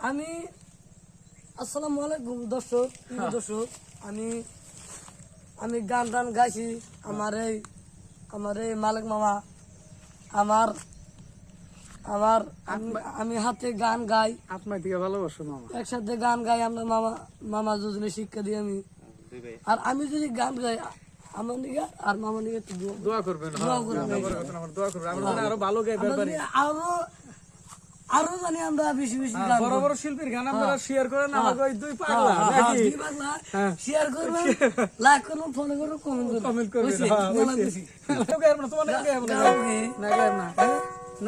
আমি আসসালামু আলাইকুম দর্শক দর্শক আমি আমি গান টান গাইছি আমার এই আমার এই মালিক মামা আমার আমার আমি- হাতে গান গাই। আপনার দিকে ভালোবাসো মামা। একসাথে গান গাই আমরা মামা মামা যোজনে শিক্ষা দিই আমি। আর আমি যদি গান গাই আমার নিকে আর মামা একটু দোয়া- করবেন হ্যাঁ, দোয়া করবেন। আমার দোয়া করবেন। আমরা আরও ভালো গাইতে আমরা পারি আরও আরও জানি আমরা বেশি বেশি হ্যাঁ, গান বড়। বড় শিল্পীর গান আপনারা শেয়ার করেন আমাকে ওই দুই হ্যাঁ, পাগলা হ্যাঁ, দুই হ্যাঁ। শেয়ার করবেন লাইক করবেন ফলো করবেন কমেন্ট করবেন। কমেন্ট হ্যাঁ। গাইব না, না?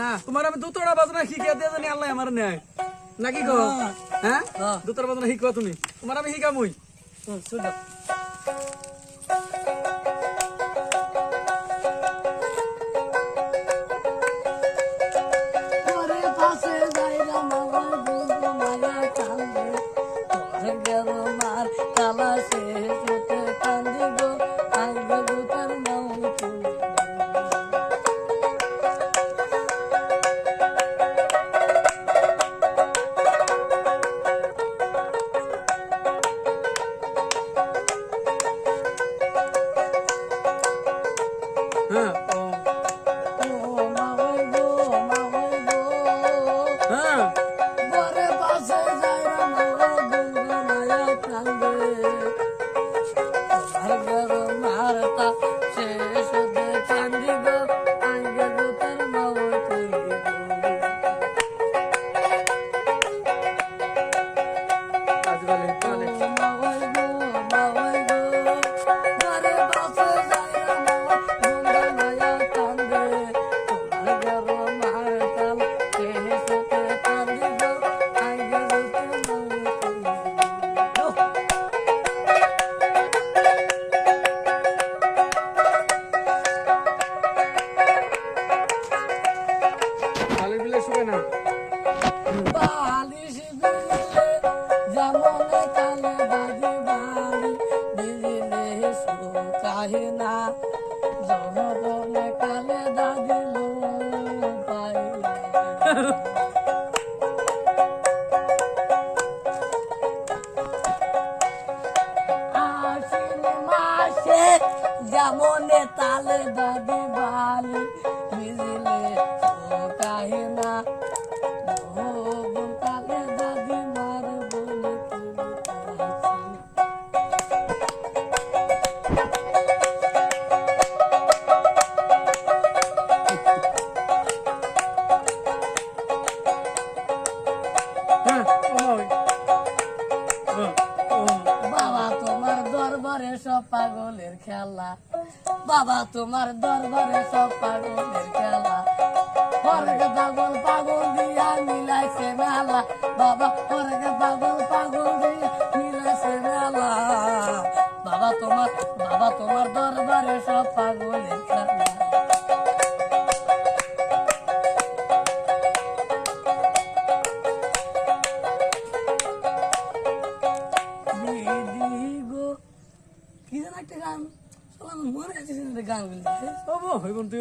না, তোমার আমি দুতোড়া বাজনা শিখিয়ে দিয়ে জানি আল্লাহ আমার নেয় নাকি গো হ্যাঁ। হ্যাঁ। দুতোড়া বাজনা শিখবা তুমি। তোমার আমি শিখামুই। হুম, শুনো। তোর গেল মার কালা শেষ হতে কান্দি গো আইবে গো তার নাম তুমি হ্যাঁ ও মা হই গো মা হই শুবে না। যেমনে তালে দাদি বালি মিজিলে সব পাগলের খেলা। বাবা, তোমার দরবারে সব পাগলের খেলা। হরকে পাগল পাগল দিয়া মিলাইছে মেলা। বাবা হরকে পাগল পাগল দিয়া মিলাইছে মেলা। বাবা, তোমার বাবা, তোমার দরবারে সব পাগলের একটা গান আমার মনে আছে গান বলতে ও বো তুই